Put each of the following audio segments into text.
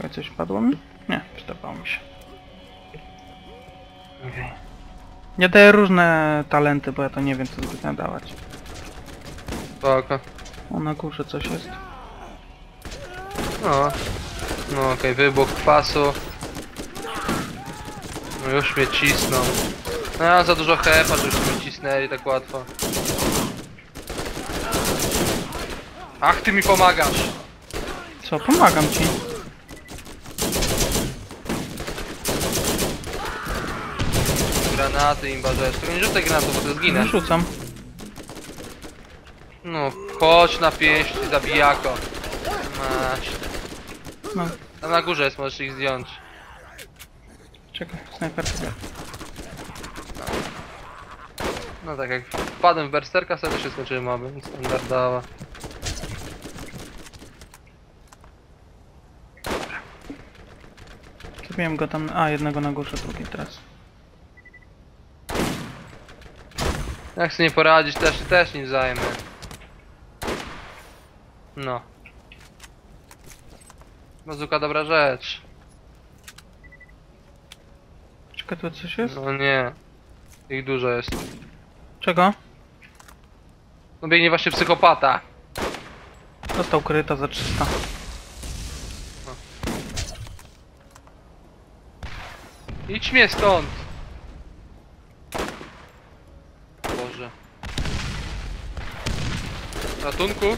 Czekaj, coś padło mi? Nie, przydawało mi się. Okej. Ja daję różne talenty, bo ja to nie wiem co zbytnio dawać. Spoko. O, na górze coś jest. No. No okej, wybuch kwasu. No już mnie cisną. No ja za dużo hepa, żebyśmy mnie cisnęli tak łatwo. Ach, ty mi pomagasz! Co, pomagam ci. Granaty, imba rzecz. Tylko nie rzucaj granatów, bo to zginę. Rzucam. No, chodź na pięści, zabijako. Masz. No, Tam na górze jest, możesz ich zdjąć. czekaj, snajperkę biorę. No tak jak wpadłem w berserka, sobie się skończyły moby, standardowa. Zabiłem go tam, a jednego na górze, drugi teraz. Jak sobie nie poradzić, też, też nim zajmę. No. Bazuka dobra rzecz. Czekaj, tu coś jest? No nie. Ich dużo jest. Czego? No biegnie właśnie psychopata. Dostał kryta za 300. Idź mnie stąd! Boże. Ratunku?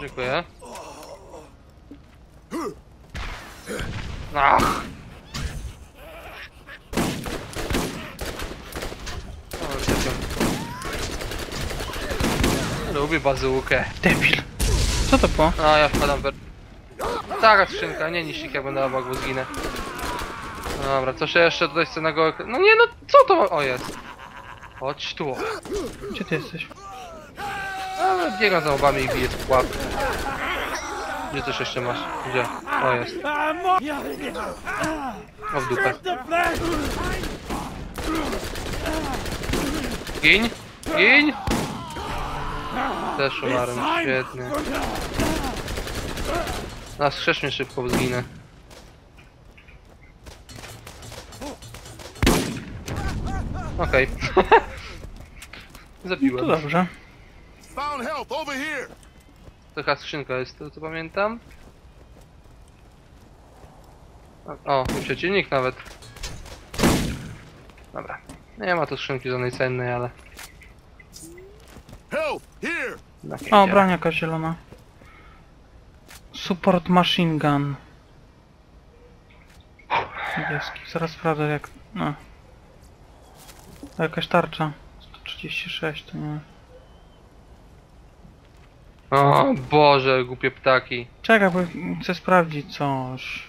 Dziękuję. Ach! Lubię bazułkę. Debil. Co to było? A ja wpadam w... Taka skrzynka, nie ich, jak będę obok, bo zginę. Dobra, coś jeszcze tutaj z ekra- No nie no, co to? O jest. Chodź tu. Gdzie ty jesteś? A, biegam za łbami i biję w łap. Gdzie coś jeszcze masz? Gdzie? O jest. O w dupę. Gin? Gin? Też umarłem, świetnie. A skrzesz mnie szybko, zginę. Okej. To Zabiłem. dobrze. Found health over here. Taka skrzynka jest, to co pamiętam. O, przeciwnik nawet. Dobra. Nie ma tu skrzynki żadnej cennej, ale... Health here. O, broń jakaś zielona. Support machine gun. Niebieski. Zaraz sprawdzę jak... No. To jakaś tarcza. 136 to nie... O Boże, głupie ptaki. Czekaj, bo chcę sprawdzić coś.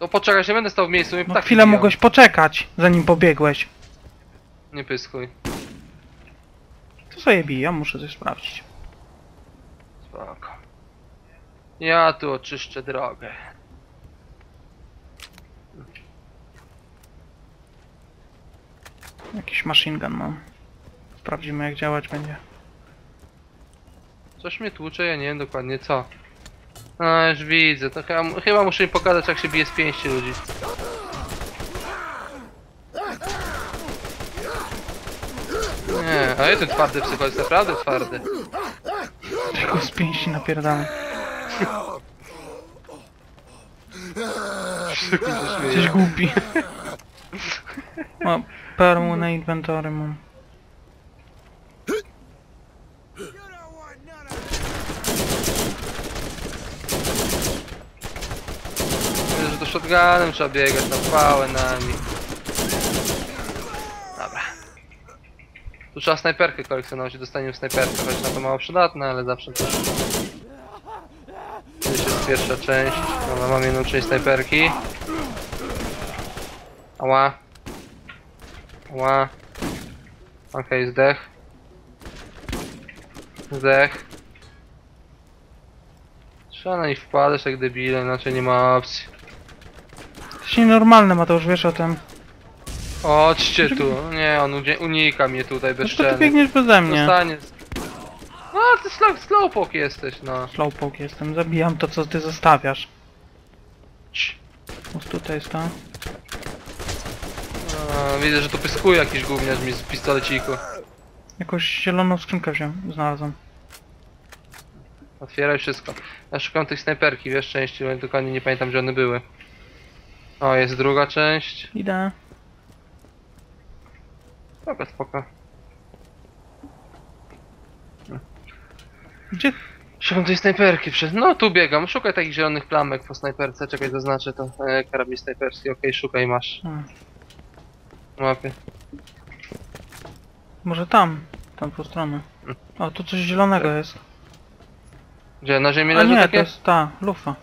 No poczekaj, nie będę stał w miejscu, mnie No ptaki chwilę biją. mogłeś poczekać, zanim pobiegłeś. Nie pyskuj. To sobie bije, ja muszę coś sprawdzić. Spoko. Ja tu oczyszczę drogę. Jakiś machine gun mam. Sprawdzimy jak działać będzie. Coś mnie tłucze, ja nie wiem dokładnie co. No już widzę, to chyba, chyba muszę im pokazać jak się bije z pięści ludzi. Nie, a jeden twardy psycho jest naprawdę twardy. Tylko z pięści napierdalam. Jesteś głupi. O, perłu na inwentory mam. Myślę, że to shotgunem trzeba biegać na pałę na nich. Dobra. Tu trzeba snajperkę kolekcjonować i dostaniemy snajperkę, choć na to mało przydatne, ale zawsze też. To jest pierwsza część. Dobra, mam jedną część snajperki. Ała. Ała. Okej, zdech. Zdech. Trzeba na nich wpadać jak debile, inaczej nie ma opcji. Jesteś nienormalny, Mateusz, wiesz o tym. Chodźcie tu. Nie, on udzie- unika mnie tutaj Dlaczego ty bezczelnie. biegniesz beze mnie? Dostanie. ty slow, slowpoke jesteś, no. Slowpoke jestem, zabijam to co ty zostawiasz. Cii. Bo tutaj jest to. A, widzę, że tu pyskuje jakiś gówniarz mi z pistoleciku. Jakąś zieloną skrzynkę wziąłem, znalazłem. Otwieraj wszystko. Ja szukam tych snajperki, wiesz, części, ale dokładnie nie pamiętam, gdzie one były. O, jest druga część. Idę. Spoko, spoko. Gdzie? Szukam tej snajperki przez... No, tu biegam. Szukaj takich zielonych plamek po snajperce. Czekaj, zaznaczę to. E, karabin snajperski. Okej, szukaj, masz. A, Łapie. może tam, tam po stronę. O, tu coś zielonego jest. Gdzie, na ziemi A leży nie, to takie? jest ta, lufa.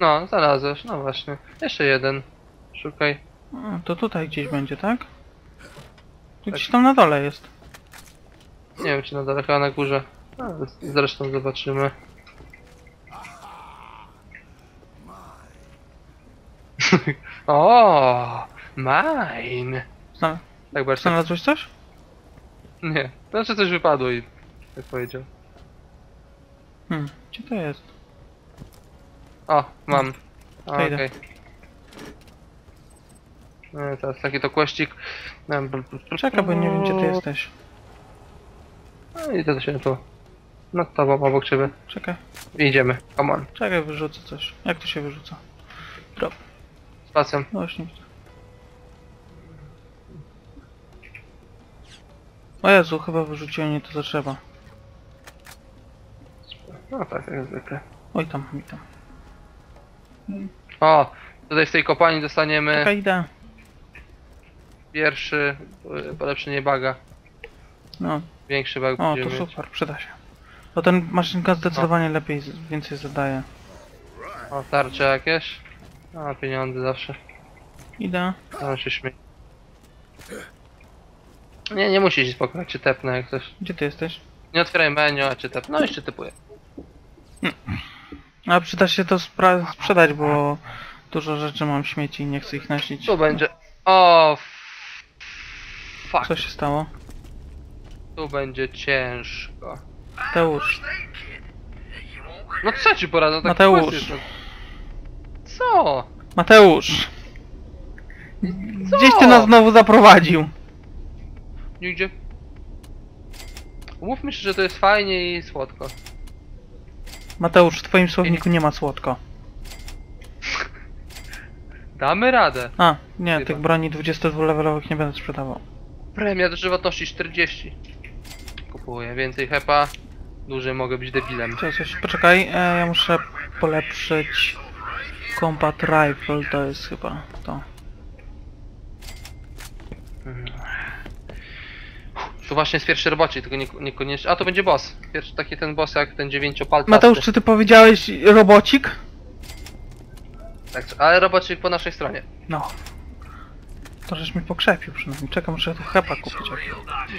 No, znalazłeś. No właśnie. Jeszcze jeden. Szukaj. A, to tutaj gdzieś będzie, tak? Tu gdzieś tam na dole jest. Nie wiem, czy na dole, chyba na górze. Zresztą zobaczymy. o, mine. Znal Tak bardzo. znalazłeś coś? Nie, znaczy coś wypadło i tak powiedział. Hmm, gdzie to jest? O, mam. To Okej. idę. No, teraz taki to kłeścik. Czekaj, bo nie wiem gdzie ty jesteś. No i to się tu. Nad tobą, obok ciebie. Czekaj, Idziemy, come on. czekaj, wyrzucę coś. Jak to się wyrzuca? Drop. Spacją. No właśnie widzę. O Jezu, chyba wyrzuciłem nie to co trzeba. No tak, jak zwykle. Oj tam, mi tam. O, tutaj w tej kopalni dostaniemy Czekaj, idę. Pierwszy polepszenie baga. No, Większy bug o, to będziemy mieć. super, przyda się. Bo ten maszynka zdecydowanie lepiej, więcej zadaje. O, tarcze jakieś. A, pieniądze zawsze. Idę. No się śmieje. Nie, nie musisz spokojnie, cię tepnę jak coś. Gdzie ty jesteś? Nie otwieraj menu, a cię tepnę. No i cię typuję. A przyda się to sprzedać, bo dużo rzeczy mam śmieci i nie chcę ich nosić. Tu będzie. O, f- fuck. Co się stało? Tu będzie ciężko. Mateusz. No co ci poradzę? Tak Mateusz. no. Co? Mateusz! Co? Gdzieś ty nas znowu zaprowadził. Nigdzie. Umówmy się, że to jest fajnie i słodko. Mateusz, w twoim słowniku nie ma słodko. Damy radę. A, nie, Chyba. tych broni 22-levelowych nie będę sprzedawał. Premia do żywotności 40. Kupuję więcej hepa. Dłużej mogę być debilem. Co, coś, poczekaj, e, ja muszę polepszyć Combat Rifle, to jest chyba to. Tu właśnie jest pierwszy robocik, tylko nie, niekoniecznie. A to będzie boss. Pierwszy taki ten boss jak ten dziewięciopalcasty. Mateusz, czy ty powiedziałeś robocik? Tak, ale robocik po naszej stronie. No. To żeś mi pokrzepił przynajmniej. Czekam, muszę tu hepa kupić.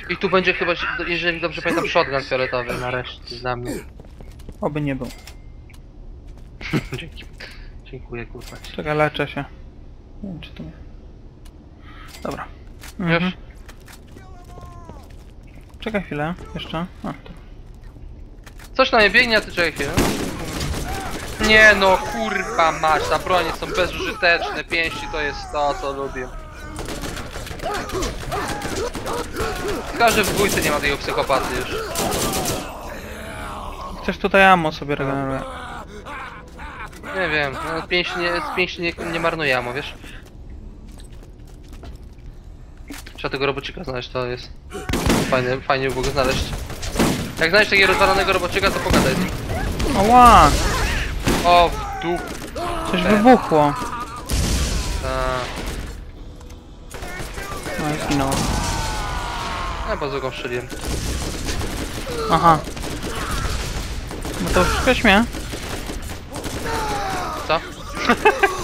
I tu będzie chyba, jeżeli dobrze pamiętam, shotgun fioletowy nareszcie dla mnie. Oby nie był. Dzięki. Dziękuję kurwa. Czekaj, leczę się. Nie wiem, czy to... Dobra. Już? Mhm. Czekaj chwilę, jeszcze. A, to. Coś na mnie biegnie, a ty czekaj chwilę. Nie no, kurwa mać, ta bronie są bezużyteczne, pięści to jest to, co lubię. Tylko, że w dwójce nie ma tego psychopaty już. Chcesz tutaj ammo sobie regeneruję. Nie wiem, no, pięści nie, z pięści nie, nie marnuje amo, wiesz? Trzeba tego robocika znaleźć, to jest fajne, fajnie by było go znaleźć. Jak znaleźć takiego rozwalonego robocika, to pogadaj z nim. Ała! O, w dup, Coś wybuchło. No i zginęło. Ja bazooką strzeliłem. Aha. No to już mnie. Co?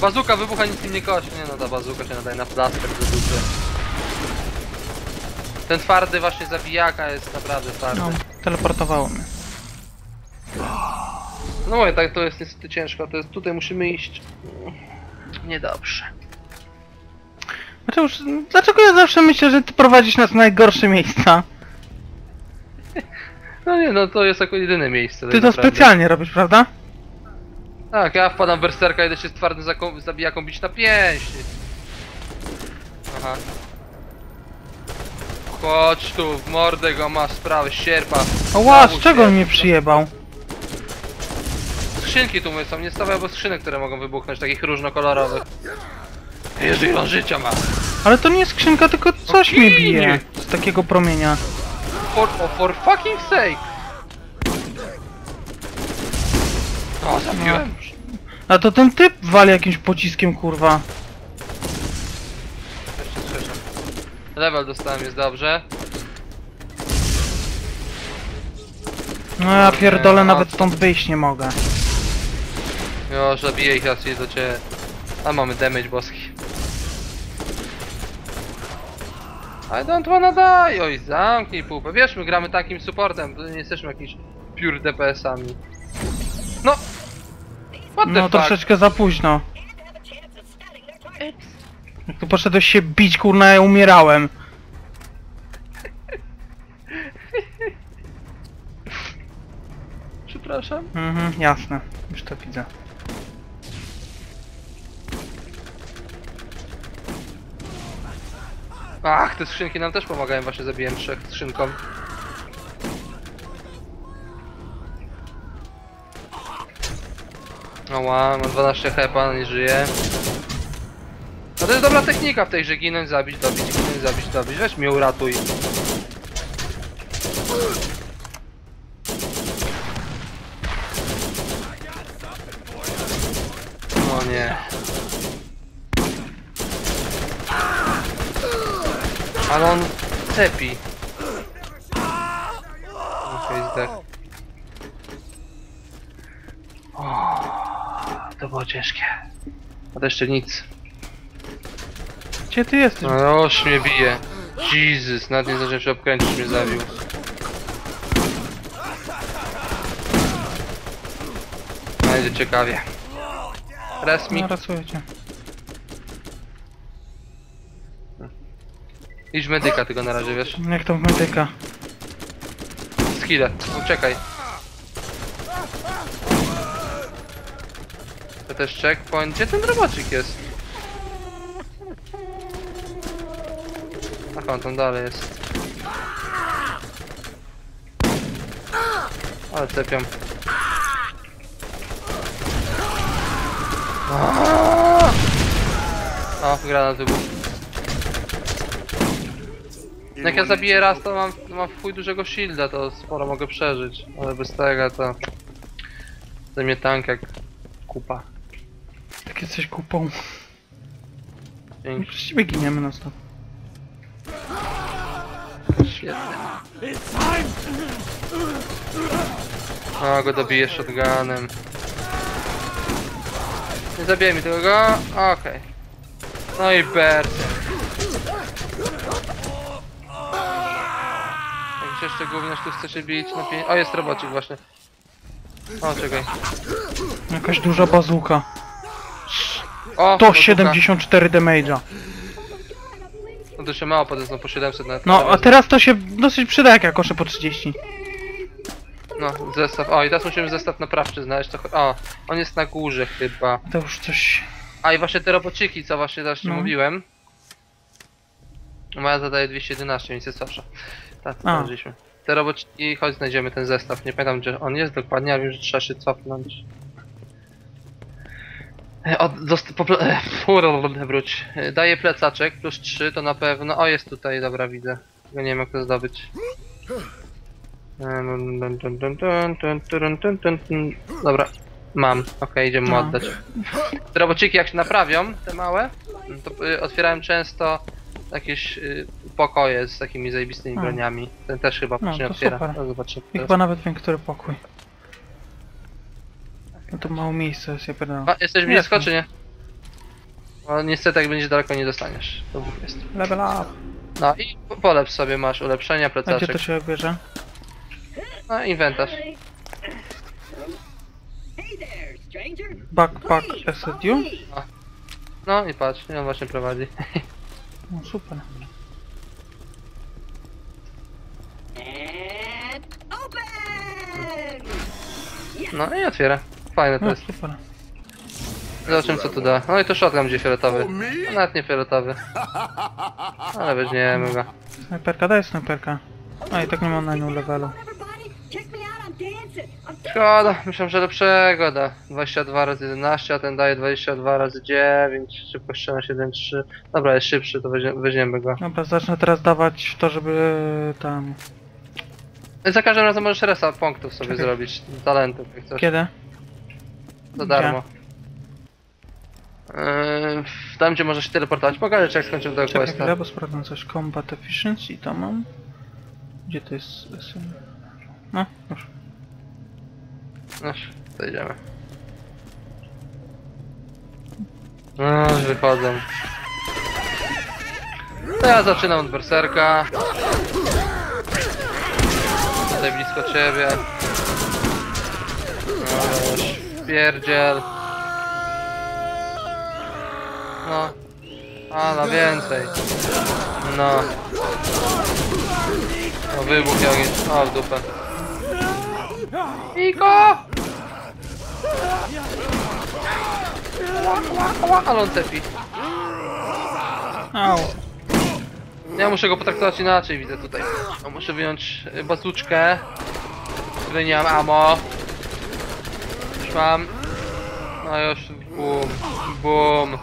Bazuka wybucha nic im nie kości. Nie no, ta bazuka się nadaje na plaster do dupy. Ten twardy właśnie zabijaka jest naprawdę twardy. No, teleportowało mnie. No mówię, tak to jest niestety ciężko, to jest tutaj musimy iść. Niedobrze. Mateusz, dlaczego ja zawsze myślę, że ty prowadzisz nas w najgorsze miejsca? No nie, no to jest jako jedyne miejsce. Ty tak to naprawdę. specjalnie robisz, prawda? Tak, ja wpadam w berserka, idę się z twardym zabijaką bić na pięści. Aha. Chodź tu, w mordę go masz sprawę, sierpa. O ła, Znowu z czego sierpa. mnie przyjebał? Skrzynki tu są, nie stawiaj bo skrzynek, które mogą wybuchnąć, takich różnokolorowych. Jezu, ile on życia ma. Ale to nie skrzynka, tylko coś No mnie ginie. bije z takiego promienia. For, oh, for fucking sake! O, zabiłem. A to ten typ wali jakimś pociskiem, kurwa. Jeszcze słyszę. Level dostałem, jest dobrze. No ja pierdolę, Nie, nawet no. stąd wyjść nie mogę. Już zabiję ich raz i do ciebie. A mamy damage boski. I don't wanna die! Oj, zamknij pupę. Wiesz, my gramy takim supportem, to nie jesteśmy jakiś pure DPS-ami. No! What the No fuck? troszeczkę za późno. Jak tu poszedłeś się bić, kurna, ja umierałem. Przepraszam. Mhm, jasne. Już to widzę. Ach, te skrzynki nam też pomagają, właśnie zabiłem trzech skrzynkom. Oła, mam 12 hepa, nie żyje. No to jest dobra technika w tej, że ginąć, zabić, dobić, ginąć, zabić, dobić. Weź mnie uratuj. O nie. Ale on cepi. Okej, zdech. O, to było ciężkie. A to jeszcze nic. Gdzie ty jesteś? No już mnie bije. Jezus, nawet nie zdążyłem się obkręcić, mnie zabił. Będzie ciekawie. Raz mi. No, Idź w medyka tylko na razie, wiesz? Jak to w medyka? Skille, uciekaj. To też checkpoint. Gdzie ten robocik jest? Ach, on tam dalej jest. Ale cepiam. O, granat wybuchł. Jak ja zabiję raz, to mam, mam w chuj dużego shielda, to sporo mogę przeżyć. Ale bez tego to... To mnie tank jak kupa. Jak jesteś kupą. Dzięki. Przez ciebie giniemy na stop. Świetnie. O, go dobiję shotgunem. Nie zabijaj mi tego go. Okej. No i Bert. Jeszcze gówniarz tu chce się bić na pię... O, jest robocik właśnie. O, czekaj. Jakaś duża bazuka. O, To bazuka. 74 damage'a. No to się mało podesną po 700 nawet. No, a teraz to się dosyć przyda jak ja koszę po 30. No, zestaw. O, i teraz musimy zestaw naprawczy znaleźć. To... O, on jest na górze chyba. To już coś... A i właśnie te robociki, co właśnie też No. mówiłem. Moja zadaje 211, więc jest słabsza. Tak, to znaleźliśmy. Te roboczniki, chodź znajdziemy ten zestaw. Nie pamiętam gdzie on jest dokładnie, ale wiem, że trzeba się cofnąć. E, od, dost, po, e, wróć. E, daję plecaczek, plus 3 to na pewno... O, jest tutaj, dobra, widzę. Nie wiem jak to zdobyć. Dobra, mam. Okej, okay, idziemy mu oddać. Te robociki jak się naprawią, te małe, to y, otwierałem często jakieś y, pokoje z takimi zajebistymi A. broniami. Ten też chyba No, no, to otwiera. super. No, zobaczymy. I teraz. chyba nawet wiem, który pokój. No to mało miejsca jest, ja pierdolę. A, jesteś blisko Jestem. czy nie? No niestety jak będziesz daleko nie dostaniesz. To jest. Level up. No i po- polepsz sobie, masz ulepszenia, A gdzie plecaczek. to się bierze? No inwentarz. Hey there, stranger. Backpack SDU? No i patrz, i on właśnie prowadzi. No super. No i otwiera. Fajne to No jest. super. Zobaczymy co tu da. No i to shotgun będzie fioletowy. No, nawet nie fioletowy. Ale weźmiemy go. Snajperka, daj snajperka. A i tak nie mam na nią levelu. Szkoda, myślałem, że lepszego da. 22 razy 11, a ten daje 22 razy 9. Szybko strzelać 1, 3. Dobra, jest szybszy, to weźmie, weźmiemy go. Dobra, zacznę teraz dawać to, żeby tam... Za każdym razem możesz resa punktów sobie Czekaj. zrobić. Talentów, jak chcesz. Kiedy? Za darmo. Yy, tam gdzie możesz się teleportować. Pokażę ci jak skończymy tego Czekaj questa. chwilę, bo sprawdzę coś. Combat Efficiency, to mam. Gdzie to jest? SM? No, już. No, to idziemy. No, już wychodzą. To ja zaczynam od berserka. Tutaj blisko ciebie. No już, pierdziel. No. A, na więcej. No. O, wybuch jakiś. O, w dupę. Iko! Ale on cepi. Au. Ja muszę go potraktować inaczej, widzę tutaj. No, muszę wyjąć y, bazuczkę, której nie mam ammo. Już mam. No już, bum, bum.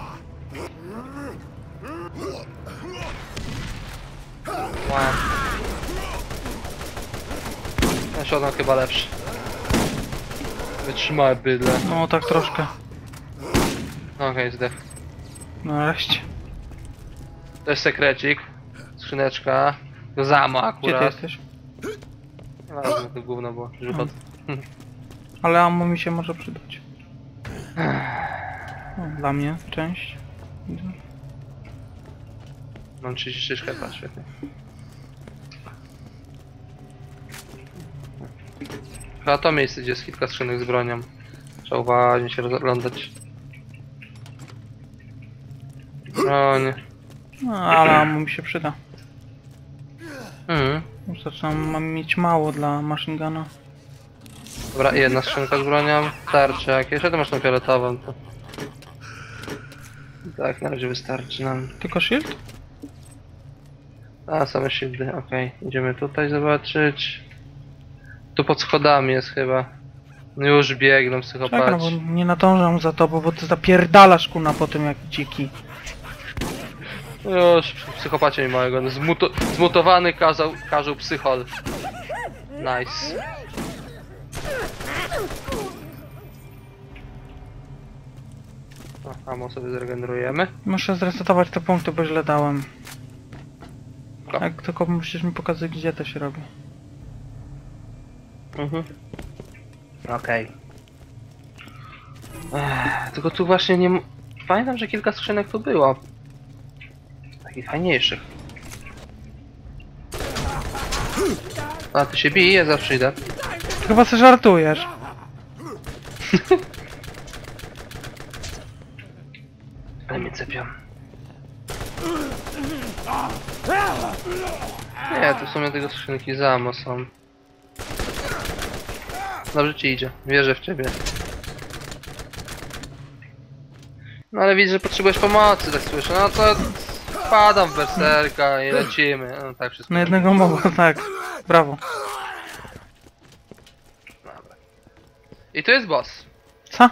Wow. Ten shotgun chyba lepszy. Wytrzymałe bydle. No tak troszkę. No Okej, zdech. No nareszcie. To jest sekrecik. Skrzyneczka. Do zamo Gdzie ty akurat. jesteś? Ważne, to gówno było. Wychodzę. Ale ammo mi się może przydać. No, dla mnie część. Mam 36 hepa, świetnie. Chyba to miejsce, gdzie jest kilka skrzynek z bronią. Trzeba uważnie się rozglądać. Broń. No, ale ammo mi się przyda. Mhm. Już zaczynam mam mieć mało dla machine guna. Dobra, jedna skrzynka z bronią. Tarcze jakieś, a to masz tą fioletową. To... Tak, na razie wystarczy nam. Tylko shield? A, same shieldy, okej. Idziemy tutaj zobaczyć. Tu pod schodami jest chyba. Już biegną Czekaj, no psychopaci. bo nie nadążam za tobą, bo ty zapierdalasz kuna po tym jak dziki. Już, psychopacie mi małego. No, Zmuto zmutowany kazał, psychol. Nice. O, ammo sobie zregenerujemy. Muszę zresetować te punkty, bo źle dałem. Ko. Jak tylko musisz mi pokazać gdzie to się robi. Mhm. Okej. Ech, Tylko tu właśnie nie... m- Pamiętam, że kilka skrzynek tu było. Takich fajniejszych. A, tu się bije, zawsze idę. Ty chyba sobie żartujesz. Ale mnie cepią. Nie, tu w sumie tego skrzynki za ammo są. Dobrze ci idzie, wierzę w ciebie. No ale widzę, że potrzebujesz pomocy, tak słyszę. No to wpadam w berserka i lecimy. No tak wszystko. Na jednego mogło, tak. Brawo. Dobra. I tu jest boss. Co?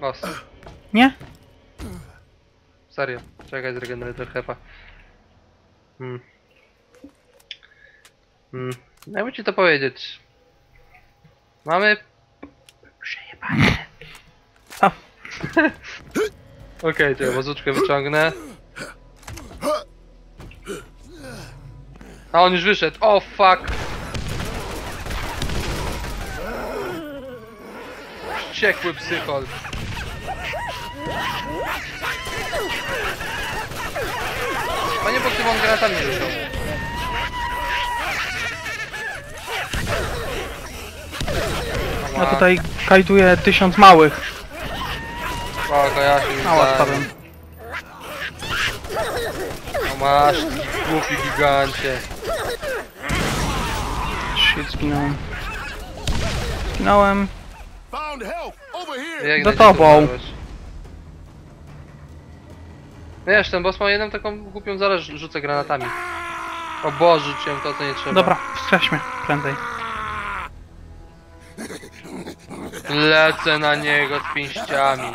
Boss. Nie? Serio. Czekaj, zregeneruję trochę hepa. Hmm. Hmm. Jakby ci to powiedzieć. Mamy... Przejebane. Okej, to ja bazuczkę wyciągnę. A on już wyszedł. O fuck! Wściekły psychol. Panie, bo ty wam granatami rzucał. Ja tutaj kajduję tysiąc małych. O, ja się Mała widziałem. spadłem. Masz, głupi gigancie. Shit, zginąłem. Zginąłem. Found help over here. Jak Za gdzie tu tobą. umarłeś? Wiesz, ten boss ma jedną taką głupią zaraz rzucę granatami. O Boże, rzuciłem to, co nie trzeba. Dobra, wstrześmy prędzej. Lecę na niego z pięściami.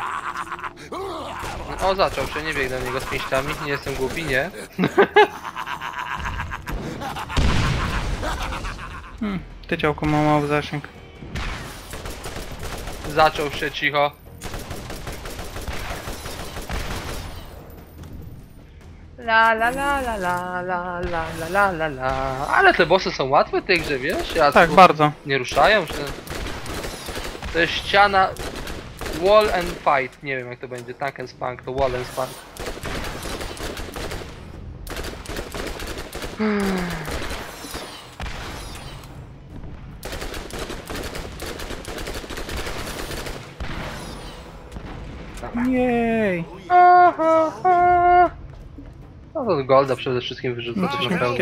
O, zaczął się, nie biegnę na niego z pięściami. Nie jestem głupi, nie. Hmm, ty działko ma mały zasięg. Zaczął się cicho. La la la la la la la la la la Ale te bossy są łatwe w tej grze, wiesz? Ja Tak, bardzo. nie ruszają się. To jest ściana Wall and fight. Nie wiem jak to będzie. Tank and spunk to wall and spunk. Jej. No to golda przede wszystkim wyrzucę tak No, naprawdę.